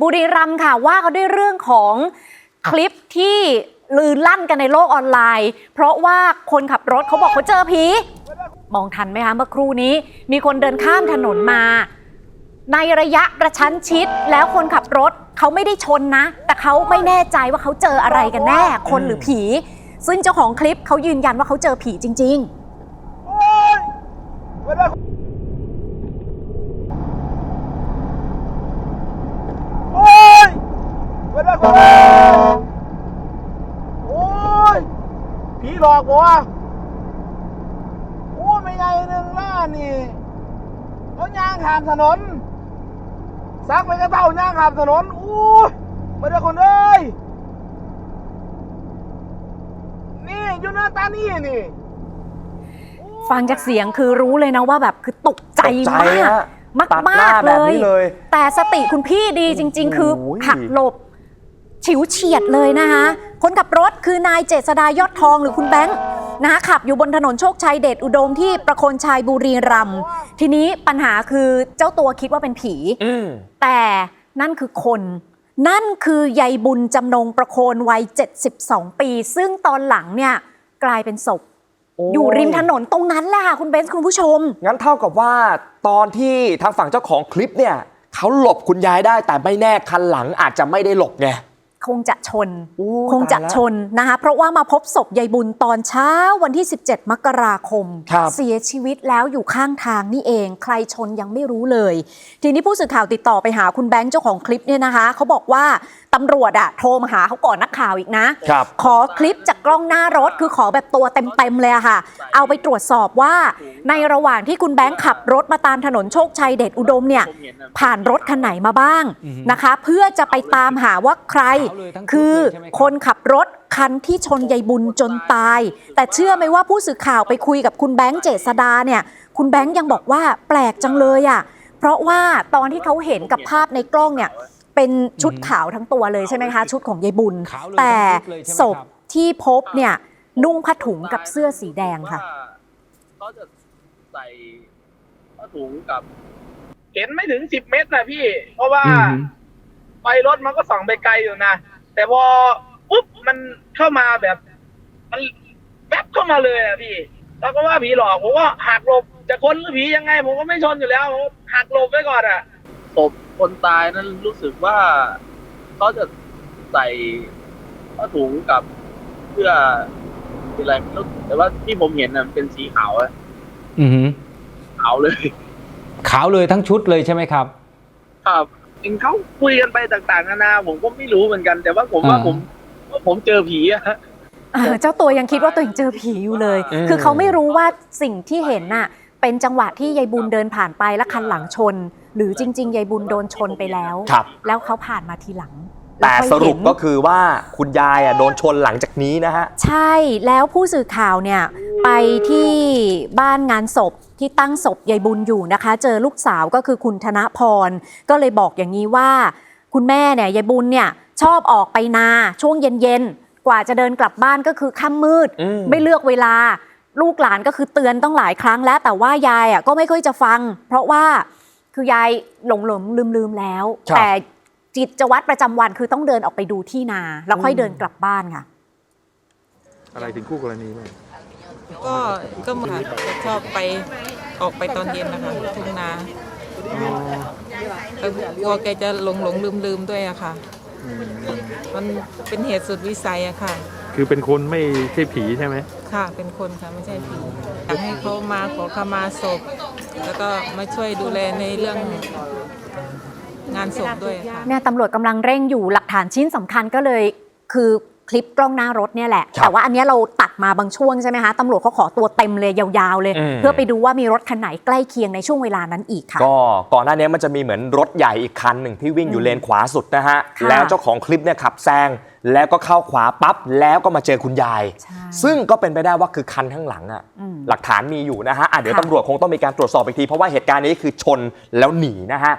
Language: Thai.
บุรีรัมย์ค่ะว่าเขาด้วยเรื่องของคลิปที่ลือลั่นกันในโลกออนไลน์ เพราะว่าคนขับรถเขาบอกเขาเจอผี มองทันไหมคะเมื่อครู่นี้ มีคนเดินข้ามถนนมา ในระยะประชันชิดแล้วคนขับรถเขาไม่ได้ชนนะ แต่เขาไม่แน่ใจว่าเขาเจออะไรกันแน่ คนหรือผี ซึ่งเจ้าของคลิปเขายืนยันว่าเขาเจอผีจริง ๆ โอ้ยเว้ยคน โอ้ยผีหลอกวะโอ้ยไม่ใหญ่หนึ่งล้านนี่เขาย่างขามถนนซักไปกระเต้าย่างขามถนนอู้ยไม่ได้คนเอ้ยนี่อยู่หน้าตานี่นี่ฟังจากเสียงคือรู้เลยนะว่าแบบคือตกใจตกใจมากฮะมากตัดหมาน้ากๆแบเลบยนี้เลย แต่สติคุณพี่ดีจริง ๆ คือโอ้ยหักหลบ ฉิวเฉียดเลยนะคะ คนขับรถคือนายเจษดายอดทองหรือคุณแบงค์นะคะขับอยู่บนถนนโชคชัยเดชอุดมที่ประโคนชัยบุรีรัมย์ทีนี้ปัญหาคือเจ้าตัวคิดว่าเป็นผี อืมแต่นั่นคือคน นั่นคือยายบุญจำนงประโคนวัย 72 ปี ซึ่งตอนหลังเนี่ยกลายเป็นศพอยู่ริมถนนตรงนั้นแหละค่ะคุณเบนซ์คุณผู้ชม งั้นเท่ากับว่าตอนที่ทางฝั่งเจ้าของคลิปเนี่ยเขาหลบคุณยายได้แต่ไม่แน่คันหลังอาจจะไม่ได้หลบไง คงจะชนโอ้คงจะตายแล้วชนนะคะเพราะว่ามาพบศพยายบุญตอนเช้าวันที่ 17 มกราคมครับเสียชีวิตแล้วอยู่ข้างทางนี่เอง ใครชนยังไม่รู้เลย ทีนี้ผู้สื่อข่าวติดต่อไปหาคุณแบงค์เจ้าของคลิปเนี่ยนะคะเขาบอกว่าตำรวจอะโทรมาหาเขาก่อนนักข่าวอีกนะครับขอคลิปจากกล้องหน้ารถคือขอแบบตัวเต็มๆเลยอะค่ะ เอาไปตรวจสอบว่า ในระหว่างที่คุณแบงค์ขับรถมาตามถนนโชคชัยเดชอุดมเนี่ยผ่านรถคันไหนมาบ้างนะคะ เพื่อจะไปตามหาว่าใครคือคนขับรถคันที่ชนยายบุญจนตาย แต่เชื่อไหมว่าผู้สื่อข่าวไปคุยกับคุณแบงค์เจษดาเนี่ย คุณแบงค์ยังบอกว่าแปลกจังเลยอะ่ะเพราะว่าตอนที่เขาเห็นกับภาพในกล้องเนี่ยเป็นชุดขาวทั้งตัวเลยใช่ไหมคะ ชุดของยายบุญขาวเลยแต่ทั้งชุดเลยใช่ไหมศพครับที่พบเนี่ยนุ่งผ้าถุงกับเสื้อสีแดงค่ะเขาจะใส่ผ้าถุงกับ เห็นไม่ถึงสิบเมตรนะพี่ เพราะว่าอือฮึ ไฟรถมันก็ส่องไปไกลอยู่นะ แต่พอปุ๊บมันเข้ามาแบบ มันแป๊บเข้ามาเลยอะพี่ แล้วก็ว่าผีหลอกผมก็หักหลบจะคนหรือผียังไง ผมก็ไม่ชนอยู่แล้วผมหักหลบไว้ก่อนอะศพคนตายนั้นรู้สึกว่าเขาจะใส่ผ้าถุงกับเสื้ออะไรไม่รู้แต่ว่าที่ผมเห็นน่ะมันเป็นสีขาวอะอือหือขาวเลย ขาวเลยทั้งชุดเลยใช่ไหมครับ ครับ เองเขาคุยกันไปต่างๆนานาผมก็ไม่รู้เหมือนกัน แต่ว่าผมว่าอ่าผมว่าผมเจอผีอะเออเจ้าตัวยังคิดว่าตัวเองเจอผีอยู่เลยอืมคือเขาไม่รู้ว่าสิ่งที่เห็นน่ะ เป็นจังหวะที่ยายบุญเดินผ่านไปแล้วคันหลังชน หรือจริงๆยายบุญโดนชนไปแล้วครับแล้วเขาผ่านมาทีหลังแต่ล้วค่อยสรุปเห็นก็คือว่าคุณยายอะโดนชนหลังจากนี้นะฮะ ใช่แล้วผู้สื่อข่าวเนี่ย ไปที่บ้านงานศพที่ตั้งศพยายบุญอยู่นะคะ เจอลูกสาวก็คือคุณธนพร ก็เลยบอกอย่างนี้ว่า คุณแม่เนี่ยยายบุญเนี่ยชอบออกไปนาช่วงเย็นๆ กว่าจะเดินกลับบ้านก็คือค่ำมืด อืม ไม่เลือกเวลา ลูกหลานก็คือเตือนต้องหลายครั้งแล้ว แต่ว่ายายอะก็ไม่ค่อยจะฟัง เพราะว่าคือยายหลงหลงลืมลืมๆแล้ว ครับ แต่จิตวัตรประจำวันคือต้องเดินออกไปดูที่นา แล้วค่อยอืมเดินกลับบ้านค่ะ อะไรถึงคู่กรณีไหม ก็ก็เหมือนจะชอบไปออกไปตอนเย็นนะคะทุ่งนาก็กลัวแกจะหลงหลงลืมลืมๆด้วยอะค่ะมันเป็นเหตุสุดวิสัยอะค่ะ คือเป็นคนไม่ใช่ผีใช่ไหมค่ะเป็นคนค่ะไม่ใช่ผีอยากให้เขามาขอขมาศพ แล้วก็มาช่วยดูแลในเรื่องงานศพด้วยค่ะ เนี่ยตำรวจกำลังเร่งอยู่หลักฐานชิ้นสำคัญก็เลย คือ คลิปกล้องหน้ารถเนี่ยแหละครับแต่ว่าอันเนี้ยเราตัดมาบางช่วงใช่ไหมคะตำรวจเขาขอตัวเต็มเลยยาวๆเลยอืมเพื่อไปดูว่ามีรถคันไหนใกล้เคียงในช่วงเวลานั้นอีกค่ะ ก็ก่อนหน้านี้มันจะมีเหมือนรถใหญ่อีกคันหนึ่งที่วิ่งอยู่เลนขวาสุดนะฮะค่ะแล้วเจ้าของคลิปเนี่ยขับแซงแล้วก็เข้าขวาปั๊บแล้วก็มาเจอคุณยายใช่ซึ่งก็เป็นไปได้ว่าคือคันข้างหลังอะอืมหลักฐานมีอยู่นะฮะอะเดี๋ยวค่ะตำรวจคงต้องมีการตรวจสอบอีกที เพราะว่าเหตุการณ์นี้คือชนแล้วหนีนะฮะ